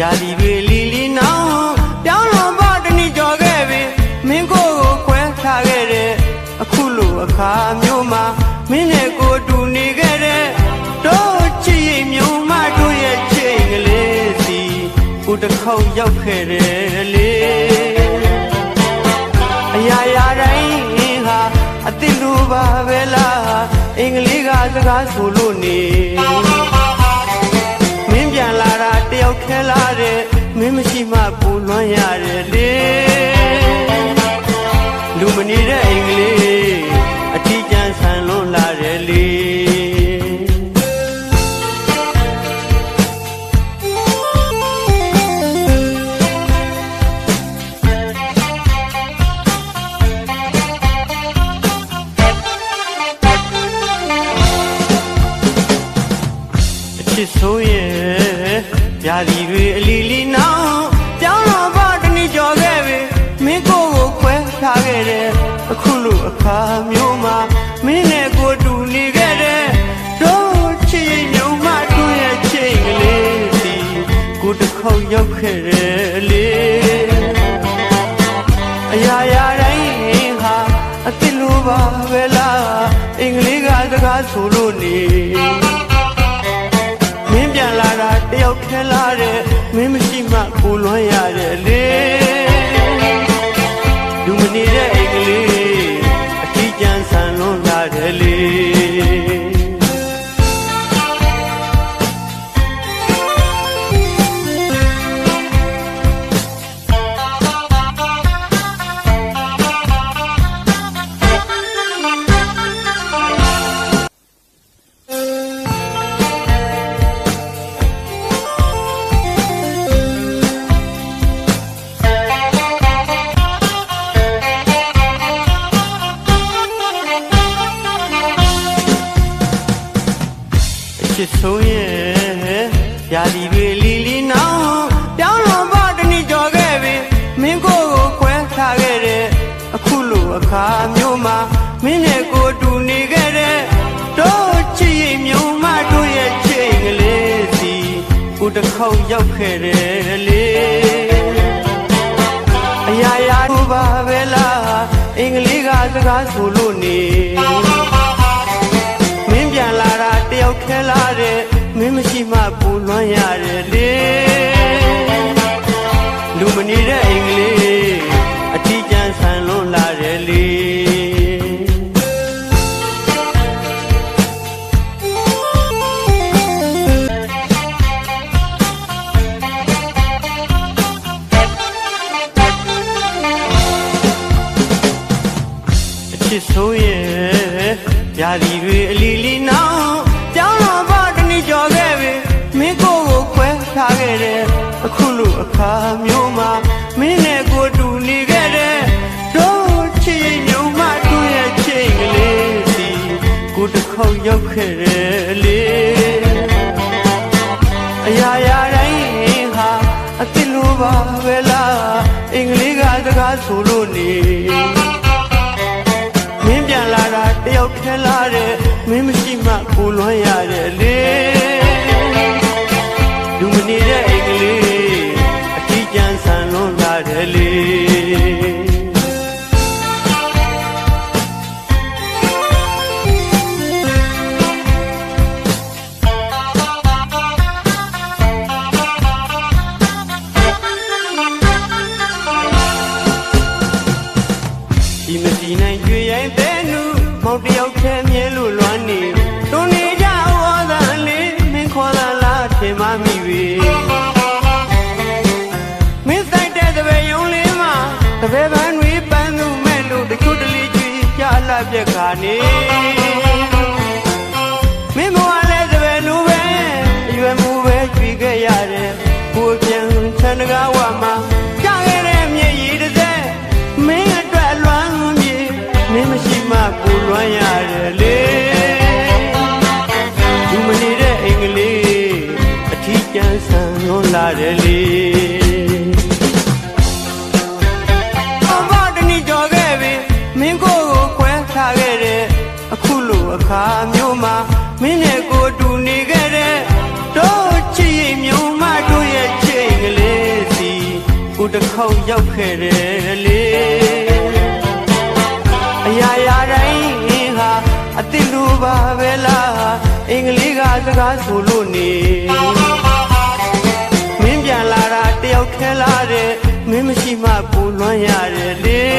ရာဒီတွေလီလီနောင်ပြောင်းလို့ပေါ့တနည်းကြော်ခဲ့ပြီမင်းကိုကိုခွဲခါခဲ့တဲ့အခုလိုအခါမျိုးမှာမင်းနဲ့ကိုတူနေခဲ့တဲ့တို့ချစ်ရင်မျိုးမတို့ရဲ့ချစ်ကလေးစီကိုတစ်ခေါက်ရောက်ခဲ့တယ်လေအရာရာတိုင်းဟာအစ်တလူပါပဲလားအင်္ဂလိပ်ကစကားဆိုလို့နေ ပူလွမ်းရတယ်လေလူမနေတဲ့အင်္ဂလိပ်အထီးကျန်ဆန်လွန်လာတယ်လေအချစ်ဆုံးရဲ့ญาတိတွေအလီလီနောင် ခဲ့တယ်အခုလိုအခါမျိုးမှာမင်းနဲ့ကိုတူနေခဲ့တယ်တို့ချစ်ရင်ညုံမတို့ရဲ့ချိန်ကလေးစီကိုတစ်ခေါက်ရောက်ခဲ့တယ်လေအရာရာတိုင်းဟာအတိလိုပါပဲလားအင်္ဂလိပ်ကစကားဆိုလို့နေမင်းပြန်လာတာတယောက်ခဲလာတဲ့မင်းမရှိမှကိုလွမ်းရတယ်လေ လူမနေတဲ့အင်္ဂလိပ်အထီးကျန်ဆန်လွန်လာတယ်လေ မှာမင်းနဲ့ကိုတူနေခဲ့တဲ့တို့ချစ်ရင်မြုံမတို့ရဲ့ချိန်ကလေးစီကိုတစ်ခေါက်ရောက်ခဲ့တယ်လေအရာရာတို့ပါပဲလားအင်္ဂလိပ်ကစကားဆိုလို့နေ ချစ်ဆုံးရဲ့ญาတိတွေအလီလီနောင်ပြောင်းတော့ဘာတနည်းကြော်ခဲ့ပြီမင်းကိုယ်ကိုခွဲထားခဲ့တယ်အခုလိုအခါမျိုးမှာမင်းနဲ့ကိုတူနေခဲ့တယ်တို့ချစ်ရင်ညုံမတို့ရဲ့ချိန်ကလေးစီကိုတစ်ခေါက်ရောက်ခဲ့တယ်လေအရာရာတိုင်းဟာအတိလိုပါပဲလားအင်္ဂလိပ်ကစကားဆိုလို့နေမင်းပြန်လာ တာတယောက်ခဲလာတဲ့မင်းမရှိမှကိုလွမ်းရတယ်လေလူ မောင်တယောက်ထဲမြဲလို့လွမ်းနေတွန်းနေကြဝါသာလေးမင်းခေါ်လာလားထင်မှမိပြီမင်းဆိုင်တဲ့တပည့်ယုံလေးမှာတပည့်ပန်းတွေပန်းသူမဲ့လို့တချို့တလေကြွေကြလာပြက်ခါနေမင်းဘဝလဲတပည့်လူပဲအရွယ်မူပဲကြွေခဲ့ရတယ်ကိုယ်ပြန်ချန်တကားဝမှာ လွမ်းရတယ်လေလူမနေတဲ့အင်္ဂလိပ်အထီးကျန်ဆန်လွန်လာတယ်လေဘာတနည်းကြော်ခဲ့ပြီမင်းကိုယ်ကိုခွဲထားခဲ့တဲ့အခုလိုအခါမျိုးမှာမင်းနဲ့ကိုတူနေခဲ့တဲ့တို့ချစ်ရင်မြုံမတို့ရဲ့ချိန်ကလေးစီကိုတစ်ခေါက်ရောက်ခဲ့တယ်လေ ကစကားဆိုလို့နေမင်းပြန်လာတာတယောက်ထဲလာတယ်မင်းမရှိမှပူလွမ်းရတယ်လေ